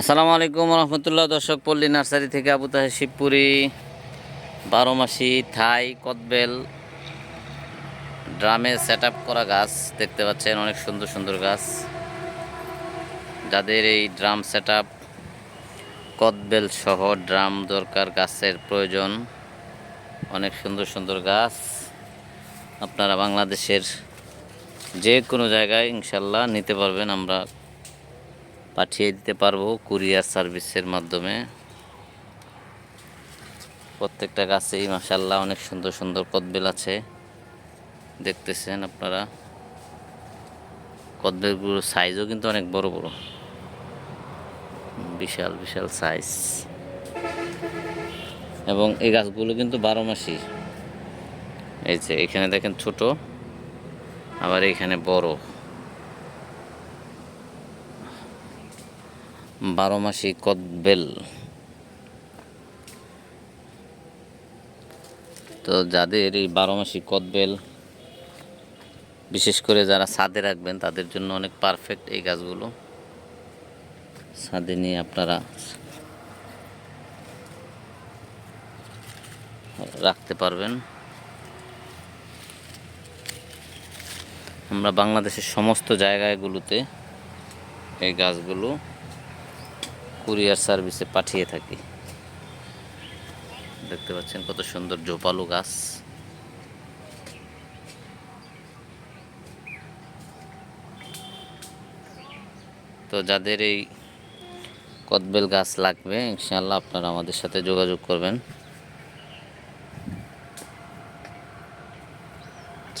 আসসালামু আলাইকুম রহমতুল্লাহ, দর্শক পল্লী নার্সারি থেকে আবু তাহের শিবপুরি, বারো মাসি থাই কদবেল ড্রামে সেট করা গাছ দেখতে পাচ্ছেন, অনেক সুন্দর সুন্দর গাছ। যাদের এই ড্রাম সেট আপ কদবেল সহ ড্রাম দরকার গাছের প্রয়োজন, অনেক সুন্দর সুন্দর গাছ। আপনারা বাংলাদেশের যে কোনো জায়গায় ইনশাল্লাহ নিতে পারবেন, আমরা পাঠিয়ে দিতে পারব কুরিয়ার সার্ভিসের মাধ্যমে। প্রত্যেকটা গাছেই মাসাল্লাহ অনেক সুন্দর সুন্দর কদবেল আছে। দেখতেছেন আপনারা? কদবেলগুলোর সাইজও কিন্তু অনেক বড় বড়। বিশাল বিশাল সাইজ এবং এই গাছগুলো কিন্তু বারো মাসি। এই যে, এখানে দেখেন ছোট, আবার এখানে বড়। বারো মাসি কদবেল। তো যাদের এই বারো মাসি কদবেল, বিশেষ করে যারা ছাদে রাখবেন, তাদের জন্য অনেক পারফেক্ট এই গাছগুলো। ছাদে নিয়ে আপনারা রাখতে পারবেন। আমরা বাংলাদেশের সমস্ত জায়গাগুলোতে এই গাছগুলো কুরিয়ার সার্ভিসে পাঠিয়ে থাকি। দেখতে পাচ্ছেন কত সুন্দর জোপালু গাছ। তো যাদের এই কদবেল গাছ লাগবে, ইনশাআল্লাহ আপনারা আমাদের সাথে যোগাযোগ করবেন।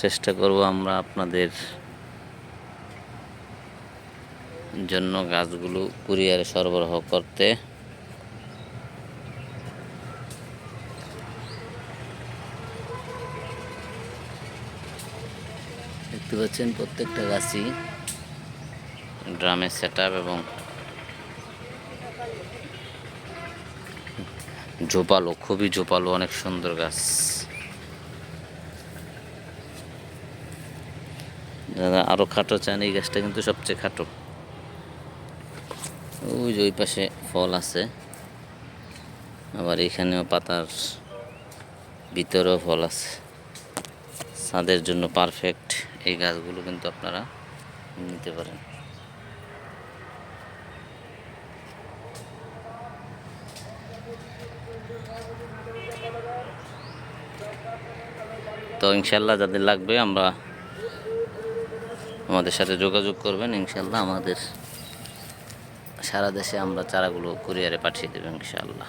চেষ্টা করব আমরা আপনাদের জন্য গাছগুলো কুরিয়ারে সরবরাহ করতে দেখতে পাচ্ছেন প্রত্যেকটা গাছই ড্রামের সেট এবং জোপালো, খুবই জোপালো, অনেক সুন্দর গাছ। যারা আরও খাটো চান, এই গাছটা কিন্তু সবচেয়ে খাটো। ওই যে ওই পাশে ফল আছে। আবার এখানেও পাতার ভিতরেও ফল আছে। ছাদের জন্য পারফেক্ট এই গাছগুলো কিন্তু আপনারা নিতে পারেন। তো ইনশাল্লাহ যাদের লাগবে আমরা আমাদের সাথে যোগাযোগ করবেন। ইনশাল্লাহ আমাদের সারা দেশে আমরা চারাগুলো কুরিয়ারে পাঠিয়ে দেবো ইনশাআল্লাহ।